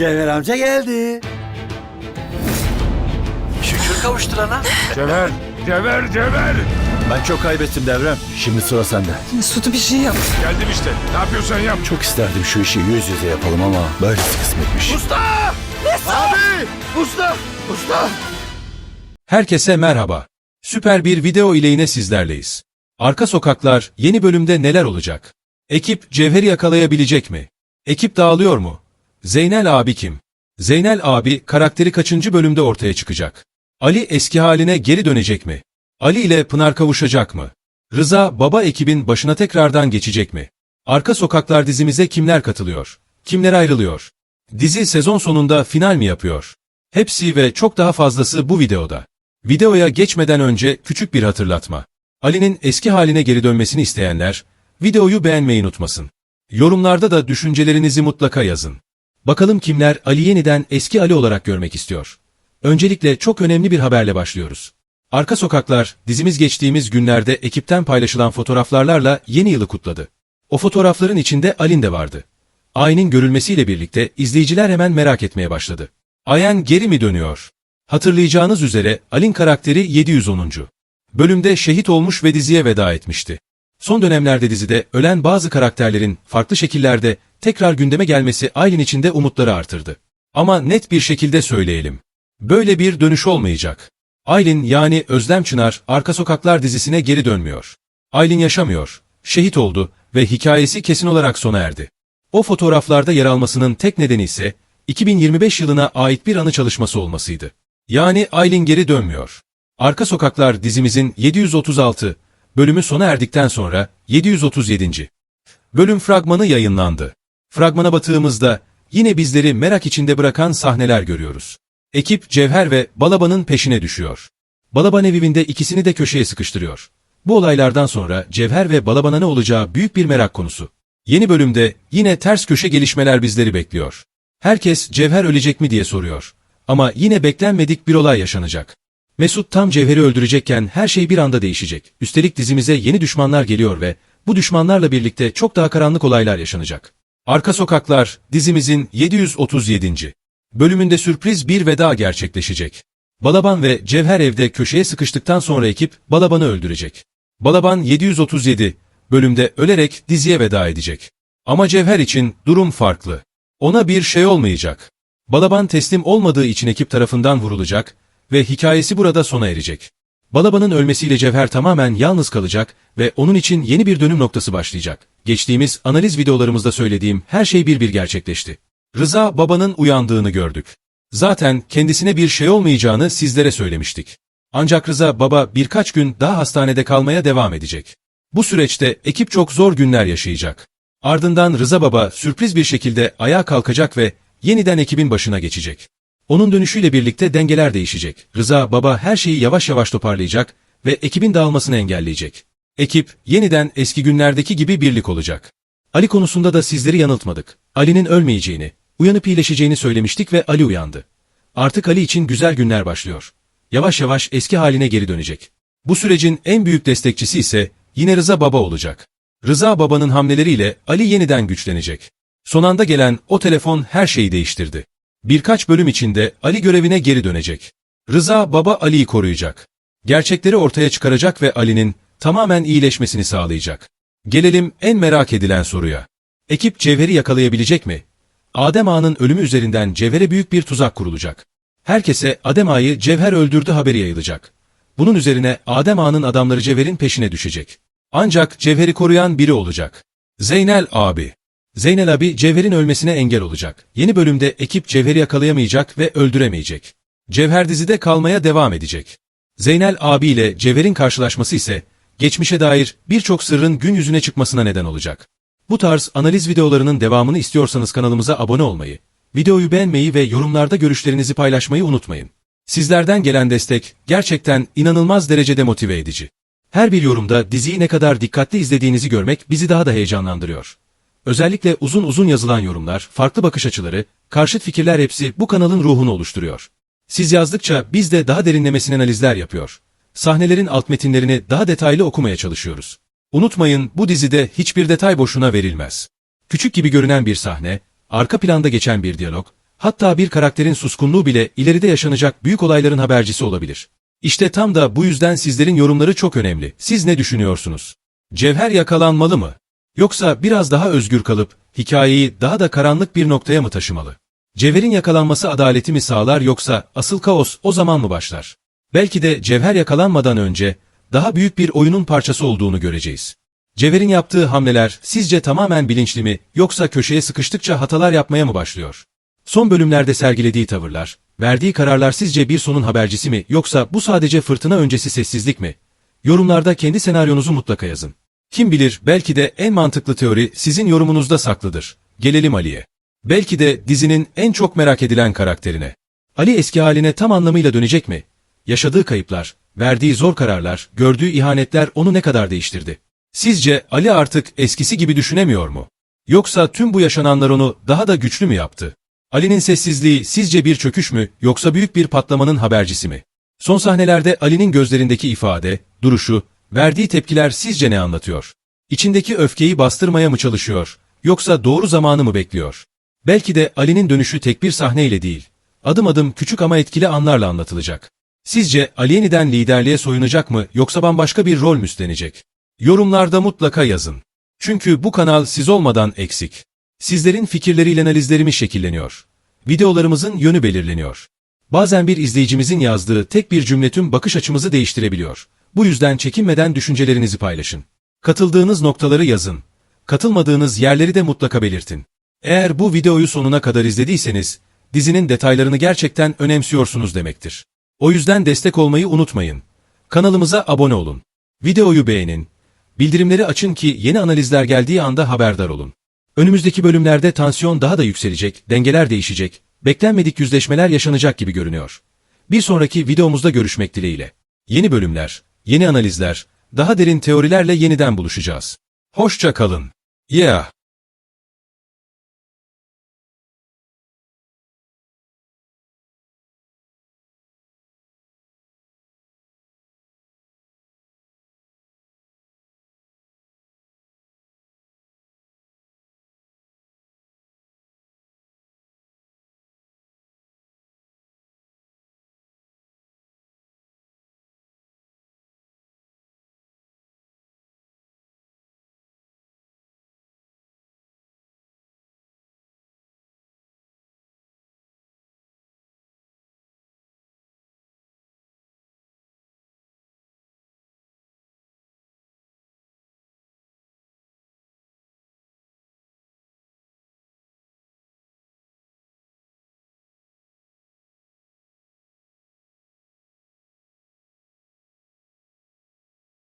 Cevher amca geldi. Şükür kavuşturana. Cevher, Cevher, Cevher. Ben çok kaybettim devrem. Şimdi sıra sende. Mesut'u bir şey yap. Geldim işte. Ne yapıyorsan yap. Çok isterdim şu işi yüz yüze yapalım ama böylesi kısmetmiş. Usta! Abi! Usta! Usta! Herkese merhaba. Süper bir video ile yine sizlerleyiz. Arka Sokaklar yeni bölümde neler olacak? Ekip Cevher'i yakalayabilecek mi? Ekip dağılıyor mu? Zeynel abi kim? Zeynel abi karakteri kaçıncı bölümde ortaya çıkacak? Ali eski haline geri dönecek mi? Ali ile Pınar kavuşacak mı? Rıza baba ekibin başına tekrardan geçecek mi? Arka Sokaklar dizimize kimler katılıyor? Kimler ayrılıyor? Dizi sezon sonunda final mi yapıyor? Hepsi ve çok daha fazlası bu videoda. Videoya geçmeden önce küçük bir hatırlatma. Ali'nin eski haline geri dönmesini isteyenler, videoyu beğenmeyi unutmasın. Yorumlarda da düşüncelerinizi mutlaka yazın. Bakalım kimler Ali yeniden eski Ali olarak görmek istiyor. Öncelikle çok önemli bir haberle başlıyoruz. Arka Sokaklar, dizimiz geçtiğimiz günlerde ekipten paylaşılan fotoğraflarla yeni yılı kutladı. O fotoğrafların içinde Alin de vardı. Ay'nin görülmesiyle birlikte izleyiciler hemen merak etmeye başladı. Ayen geri mi dönüyor? Hatırlayacağınız üzere Alin karakteri 710. Bölümde şehit olmuş ve diziye veda etmişti. Son dönemlerde dizide ölen bazı karakterlerin farklı şekillerde tekrar gündeme gelmesi Aylin için de umutları artırdı. Ama net bir şekilde söyleyelim. Böyle bir dönüş olmayacak. Aylin yani Özlem Çınar Arka Sokaklar dizisine geri dönmüyor. Aylin yaşamıyor, şehit oldu ve hikayesi kesin olarak sona erdi. O fotoğraflarda yer almasının tek nedeni ise 2025 yılına ait bir anı çalışması olmasıydı. Yani Aylin geri dönmüyor. Arka Sokaklar dizimizin 736 bölümü sona erdikten sonra 737. bölüm fragmanı yayınlandı. Fragmana baktığımızda yine bizleri merak içinde bırakan sahneler görüyoruz. Ekip Cevher ve Balaban'ın peşine düşüyor. Balaban evinde ikisini de köşeye sıkıştırıyor. Bu olaylardan sonra Cevher ve Balaban'a ne olacağı büyük bir merak konusu. Yeni bölümde yine ters köşe gelişmeler bizleri bekliyor. Herkes Cevher ölecek mi diye soruyor. Ama yine beklenmedik bir olay yaşanacak. Mesut tam Cevher'i öldürecekken her şey bir anda değişecek. Üstelik dizimize yeni düşmanlar geliyor ve bu düşmanlarla birlikte çok daha karanlık olaylar yaşanacak. Arka Sokaklar dizimizin 737. bölümünde sürpriz bir veda gerçekleşecek. Balaban ve Cevher evde köşeye sıkıştıktan sonra ekip Balaban'ı öldürecek. Balaban 737 bölümde ölerek diziye veda edecek. Ama Cevher için durum farklı. Ona bir şey olmayacak. Balaban teslim olmadığı için ekip tarafından vurulacak ve hikayesi burada sona erecek. Balaban'ın ölmesiyle Cevher tamamen yalnız kalacak ve onun için yeni bir dönüm noktası başlayacak. Geçtiğimiz analiz videolarımızda söylediğim her şey bir bir gerçekleşti. Rıza babanın uyandığını gördük. Zaten kendisine bir şey olmayacağını sizlere söylemiştik. Ancak Rıza baba birkaç gün daha hastanede kalmaya devam edecek. Bu süreçte ekip çok zor günler yaşayacak. Ardından Rıza baba sürpriz bir şekilde ayağa kalkacak ve yeniden ekibin başına geçecek. Onun dönüşüyle birlikte dengeler değişecek. Rıza baba her şeyi yavaş yavaş toparlayacak ve ekibin dağılmasını engelleyecek. Ekip yeniden eski günlerdeki gibi birlik olacak. Ali konusunda da sizleri yanıltmadık. Ali'nin ölmeyeceğini, uyanıp iyileşeceğini söylemiştik ve Ali uyandı. Artık Ali için güzel günler başlıyor. Yavaş yavaş eski haline geri dönecek. Bu sürecin en büyük destekçisi ise yine Rıza Baba olacak. Rıza Baba'nın hamleleriyle Ali yeniden güçlenecek. Son anda gelen o telefon her şeyi değiştirdi. Birkaç bölüm içinde Ali görevine geri dönecek. Rıza Baba Ali'yi koruyacak. Gerçekleri ortaya çıkaracak ve Ali'nin tamamen iyileşmesini sağlayacak. Gelelim en merak edilen soruya. Ekip Cevher'i yakalayabilecek mi? Adem Ağa'nın ölümü üzerinden Cevher'e büyük bir tuzak kurulacak. Herkese Adem Ağa'yı Cevher öldürdü haberi yayılacak. Bunun üzerine Adem Ağa'nın adamları Cevher'in peşine düşecek. Ancak Cevher'i koruyan biri olacak. Zeynel abi. Zeynel abi Cevher'in ölmesine engel olacak. Yeni bölümde ekip Cevher'i yakalayamayacak ve öldüremeyecek. Cevher dizide kalmaya devam edecek. Zeynel abi ile Cevher'in karşılaşması ise geçmişe dair birçok sırrın gün yüzüne çıkmasına neden olacak. Bu tarz analiz videolarının devamını istiyorsanız kanalımıza abone olmayı, videoyu beğenmeyi ve yorumlarda görüşlerinizi paylaşmayı unutmayın. Sizlerden gelen destek gerçekten inanılmaz derecede motive edici. Her bir yorumda diziyi ne kadar dikkatli izlediğinizi görmek bizi daha da heyecanlandırıyor. Özellikle uzun uzun yazılan yorumlar, farklı bakış açıları, karşıt fikirler hepsi bu kanalın ruhunu oluşturuyor. Siz yazdıkça biz de daha derinlemesine analizler yapıyor. Sahnelerin alt metinlerini daha detaylı okumaya çalışıyoruz. Unutmayın bu dizide hiçbir detay boşuna verilmez. Küçük gibi görünen bir sahne, arka planda geçen bir diyalog, Hatta bir karakterin suskunluğu bile ileride yaşanacak büyük olayların habercisi olabilir. İşte tam da bu yüzden sizlerin yorumları çok önemli. Siz ne düşünüyorsunuz? Cevher yakalanmalı mı? Yoksa biraz daha özgür kalıp hikayeyi daha da karanlık bir noktaya mı taşımalı? Cevher'in yakalanması adaleti mi sağlar yoksa asıl kaos o zaman mı başlar? Belki de Cevher yakalanmadan önce daha büyük bir oyunun parçası olduğunu göreceğiz. Cevher'in yaptığı hamleler sizce tamamen bilinçli mi yoksa köşeye sıkıştıkça hatalar yapmaya mı başlıyor? Son bölümlerde sergilediği tavırlar, verdiği kararlar sizce bir sonun habercisi mi yoksa bu sadece fırtına öncesi sessizlik mi? Yorumlarda kendi senaryonuzu mutlaka yazın. Kim bilir belki de en mantıklı teori sizin yorumunuzda saklıdır. Gelelim Ali'ye. Belki de dizinin en çok merak edilen karakterine. Ali eski haline tam anlamıyla dönecek mi? Yaşadığı kayıplar, verdiği zor kararlar, gördüğü ihanetler onu ne kadar değiştirdi? Sizce Ali artık eskisi gibi düşünemiyor mu? Yoksa tüm bu yaşananlar onu daha da güçlü mü yaptı? Ali'nin sessizliği sizce bir çöküş mü yoksa büyük bir patlamanın habercisi mi? Son sahnelerde Ali'nin gözlerindeki ifade, duruşu, verdiği tepkiler sizce ne anlatıyor? İçindeki öfkeyi bastırmaya mı çalışıyor yoksa doğru zamanı mı bekliyor? Belki de Ali'nin dönüşü tek bir sahneyle değil, adım adım küçük ama etkili anlarla anlatılacak. Sizce Ali yeniden liderliğe soyunacak mı yoksa bambaşka bir rol mü üstlenecek? Yorumlarda mutlaka yazın. Çünkü bu kanal siz olmadan eksik. Sizlerin fikirleriyle analizlerimiz şekilleniyor. Videolarımızın yönü belirleniyor. Bazen bir izleyicimizin yazdığı tek bir cümle tüm bakış açımızı değiştirebiliyor. Bu yüzden çekinmeden düşüncelerinizi paylaşın. Katıldığınız noktaları yazın. Katılmadığınız yerleri de mutlaka belirtin. Eğer bu videoyu sonuna kadar izlediyseniz, dizinin detaylarını gerçekten önemsiyorsunuz demektir. O yüzden destek olmayı unutmayın. Kanalımıza abone olun. Videoyu beğenin. Bildirimleri açın ki yeni analizler geldiği anda haberdar olun. Önümüzdeki bölümlerde tansiyon daha da yükselecek, dengeler değişecek, beklenmedik yüzleşmeler yaşanacak gibi görünüyor. Bir sonraki videomuzda görüşmek dileğiyle. Yeni bölümler, yeni analizler, daha derin teorilerle yeniden buluşacağız. Hoşça kalın. Yeah.